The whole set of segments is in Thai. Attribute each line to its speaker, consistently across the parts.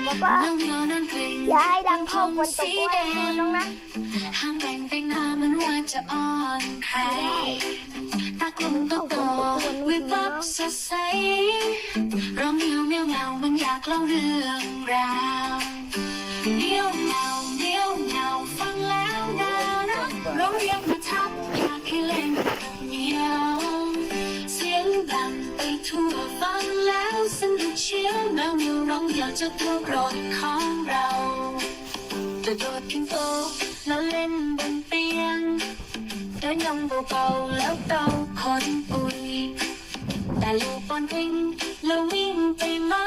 Speaker 1: นตกวันคืนนะป๊า
Speaker 2: อย่า
Speaker 1: ให้ดังเท่าฝนตกทุกวันคืนน้องนะ
Speaker 2: ห้ามแต่งแต่งหน้ามันว่าจะอ่อนใครตากลมก็โตวิบวับสดใสร้องเมียวเมียวเงามันอยากเล่าเรื่องราวเมียวเงาเมียวเงาฟังแล้วน่ารักร้องเรียก สนุกเชียวแมวเหมียวร้องอยากจะตัวโปรดของเรากระโดดขึ้นโตแล้วเล่นบนเตียงเดินยองเบาๆแล้วเกาคนปุยแต่ลูกบอลวิ่งแล้ววิ่งไปมา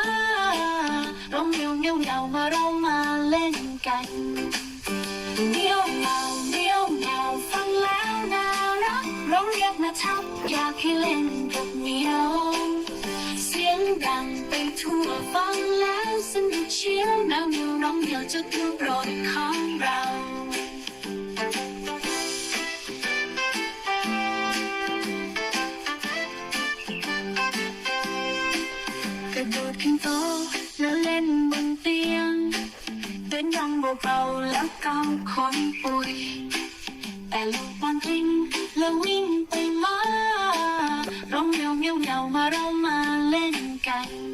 Speaker 2: ร้องเมียวเมียวเงามาเรามาเล่นกันเมียวเงาเมียวเงาฟังแล้วน่ารักร้องเรียกนะทับอยากให้เล่นกับเมียวเสียงดั งไปทั่วฟังแล้วสนุกเชียวแมวเหมียวร้องเดียวจะตัวโปรดของเรากระโดดขึ้นโต๊ะแล้วเล่นบนเตียงเดินยังเบาๆแล้วเกาคนปุยแต่ลูกบอลทิ้งแล้ววิ่งไปมาร้องเมียวเมียวเงามาเรามาเล่นกัน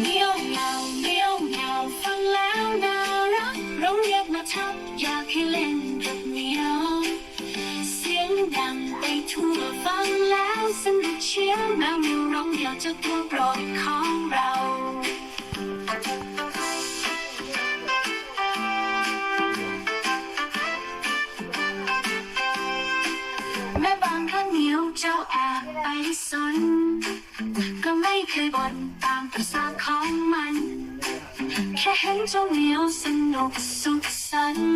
Speaker 2: เมียวเงาเมียวเงาฟังแล้วน่ารักร้องเรียกมาทับอยากให้เล่นกับเมียว เสียงดังไปทั่วฟังแล้วสนุกเชียวแมวเมียวร้องเดียวจะตัวโปรดของเรา เหนียวเจ้าแอบไปสน ก็ไม่เคยบ่นตามภาษาของมัน แค่เห็นเจ้าเหนียวสนุกสุขสันต์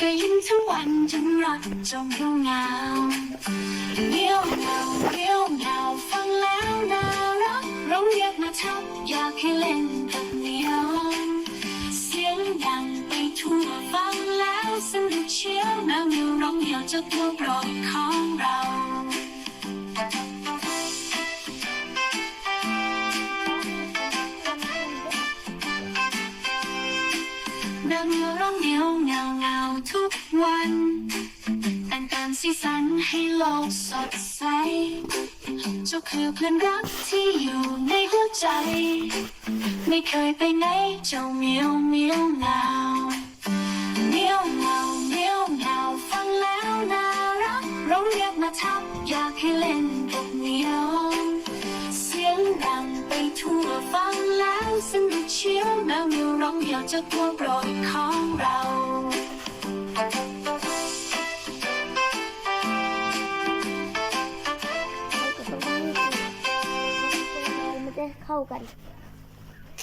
Speaker 2: ก็ยิ้มทั้งวันจนรักจงเหงาเงาเหนียวเงาเหนียวเงาฟังแล้วน่ารักร้องเรียกมาทับอยากให้เล่นกับเหนียวเสียงดังไปทั่วฟังแล้วสนุกเชียวแมวเหมียวร้องเดียวจะตัวโปรดของ เราวเหมียวร้องเดียวเงาเงาทุกวันแต่งเติมสีสันให้โลกสดใสเจ้าคือเพื่อนรักที่อยู่ในหัวใจ ไม่เคยไปไหนเจ้าเหมียวเหมียวเงา เดียวจะตัวโปรดของเรา
Speaker 1: เข้ากัน